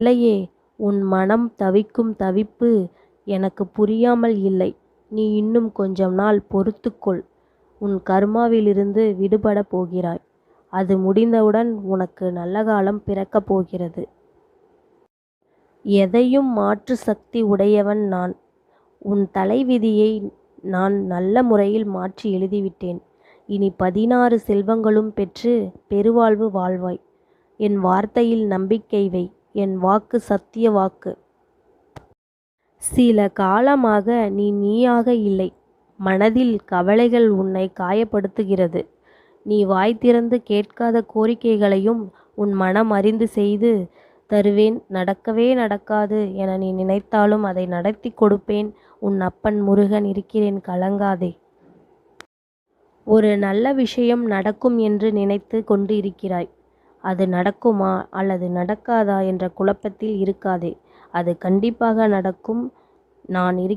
இல்லையே உன் மனம் தவிக்கும் தவிப்பு எனக்கு புரியாமல் இல்லை. நீ இன்னும் கொஞ்சம் நாள் பொறுத்துக்கொள். உன் கர்மாவிலிருந்து விடுபடப் போகிறாய். அது முடிந்தவுடன் உனக்கு நல்ல காலம் பிறக்கப் போகிறது. எதையும் மாற்று சக்தி உடையவன் நான். உன் தலைவிதியை நான் நல்ல முறையில் மாற்றி எழுதிவிட்டேன். இனி பதினாறு செல்வங்களும் பெற்று பெருவாழ்வு வாழ்வாய். என் வார்த்தையில் நம்பிக்கை வை. என் வாக்கு சத்திய வாக்கு. சில காலமாக நீ நீயாக இல்லை. மனதில் கவலைகள் உன்னை காயப்படுத்துகிறது. நீ வாய் திறந்து கேட்காத கோரிக்கைகளையும் உன் மனம் அறிந்து செய்து தருவேன். நடக்கவே நடக்காது என நீ நினைத்தாலும் அதை நடத்தி கொடுப்பேன். உன் அப்பன் முருகன் இருக்கிறேன் கலங்காதே. ஒரு நல்ல விஷயம் நடக்கும் என்று நினைத்து கொண்டு இருக்கிறாய் அது நடக்குமா அல்லது நடக்காதா என்ற குழப்பத்தில் இருக்காதே. அது கண்டிப்பாக நடக்கும். நான் இருக்